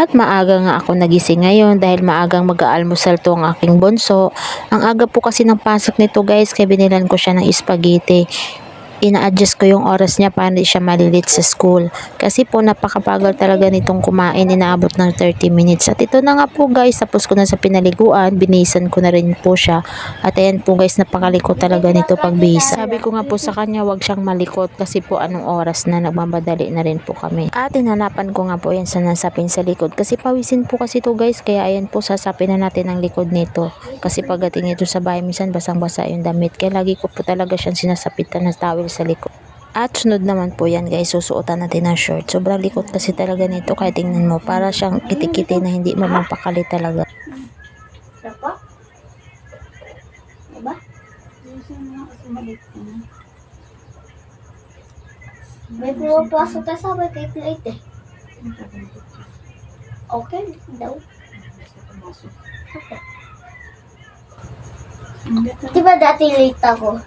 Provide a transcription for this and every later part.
At maaga nga ako nagising ngayon dahil maagang mag-aalmusal to ang aking bunso. Ang aga po kasi ng pasok nito guys kaya binilan ko siya ng spaghetti. Ina-adjust ko yung oras niya para hindi siya malilit sa school. Kasi po napakabagal talaga nitong kumain, inaabot ng 30 minutes. At ito na nga po guys, tapos ko na sa pinaliguan, binisan ko na rin po siya. At ayan po guys, napakalikot talaga nito pagbihisa. Sabi ko nga po sa kanya, wag siyang malikot kasi po anong oras na nagmamadali na rin po kami. At hinanapan ko nga po yan sa nasapin sa likod. Kasi pawisin po kasi to guys, kaya ayan po sasapin na natin ang likod nito. Kasi pagdating ito sa bahay, minsan basang-basa yung damit. Kaya lagi ko po talaga siyang sinasapitan ng towel sa likod. At sunod naman po yan guys, susuotan natin ng short. Sobrang likot kasi talaga nito kahit tingnan mo. Para siyang kitikiti na hindi mo mapakali talaga. Diba? Diba? May pumapasok tayo sa kay plate eh. Okay daw. Okay. Di ba dati late ako?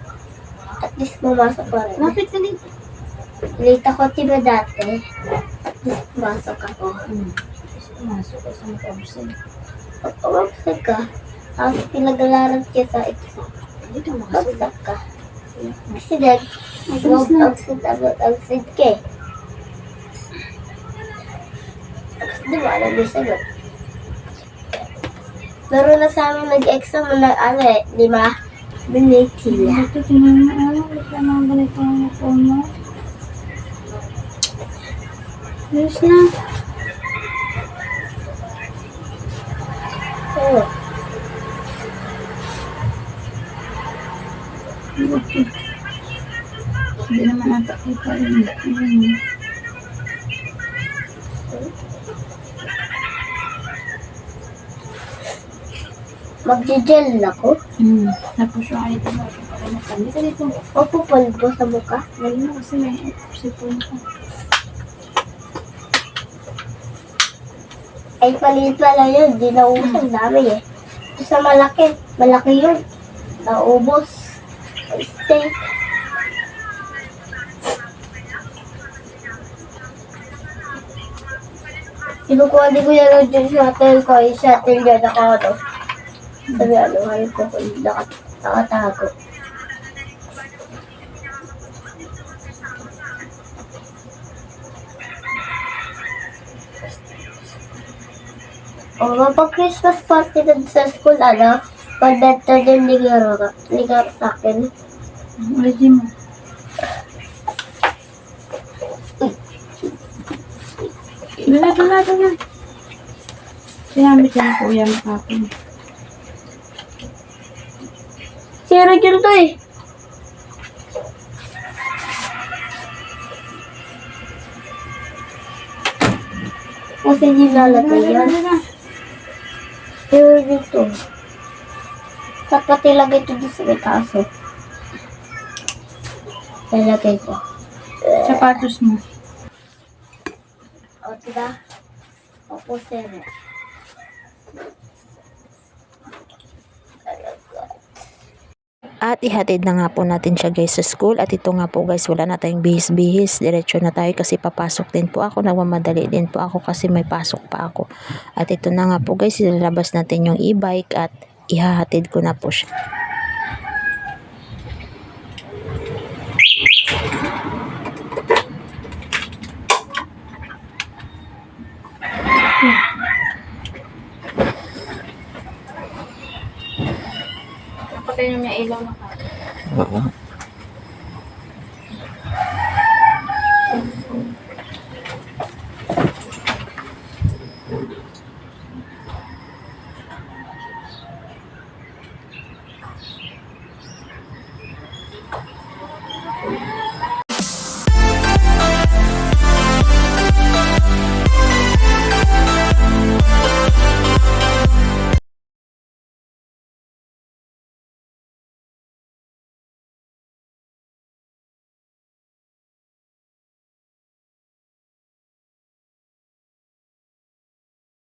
At least pumasok pa rin. Bakit ka late? Late ako, di ba dati? At least pumasok ako. Pumasok ka sa mag-absent. Pag pumasok ka, tapos pinag-alaran ka sa exam. Makasunod. Bagsak ka. Kasi nag Huwag absent, absent, ka eh. Tapos di ba, alam mo sagot. Pero na sa amin nag-exam na ano eh, di ba? Binitila. Ito, tingnan mo. Wait lang mga ganito ang phone mo. Ayos na. Oo. Okay. Hindi naman ata kita rin. Ayun. Magje-gel ako. Hmm. Tapos yung ay ito. Kami ka dito. O pupulbo sa mukha. Lagi mo kasi may sipon ka. Ay, palit pala yun. Di naubos. Ang dami eh. Ito sa malaki. Malaki yun. Naubos. Steak. Kinukuha ni Kuya Rod yung shuttle ko. Yung shuttle niya naka ano. Sabi ano, halim ko yung nakat- nakatago. O, mapag Christmas party na sa school, ano, pag nata yung ligaro ka, ligaro sa akin. Ready mo. Dala, dala, dala. Sinamit yan kuya mo Si Rachel to eh. Kasi hindi lalagay yan. Pero dito. Dapat ilagay ito dito sa may kaso. Ilagay ko. Sapatos mo. O, diba? Opo, sir. At ihatid na nga po natin siya guys sa school. At ito nga po guys, wala na tayong bihis-bihis. Diretso na tayo kasi papasok din po ako. Nagmamadali din po ako kasi may pasok pa ako. At ito na nga po guys, ilalabas natin yung e-bike at ihahatid ko na po siya. Mo yung ilaw na ka.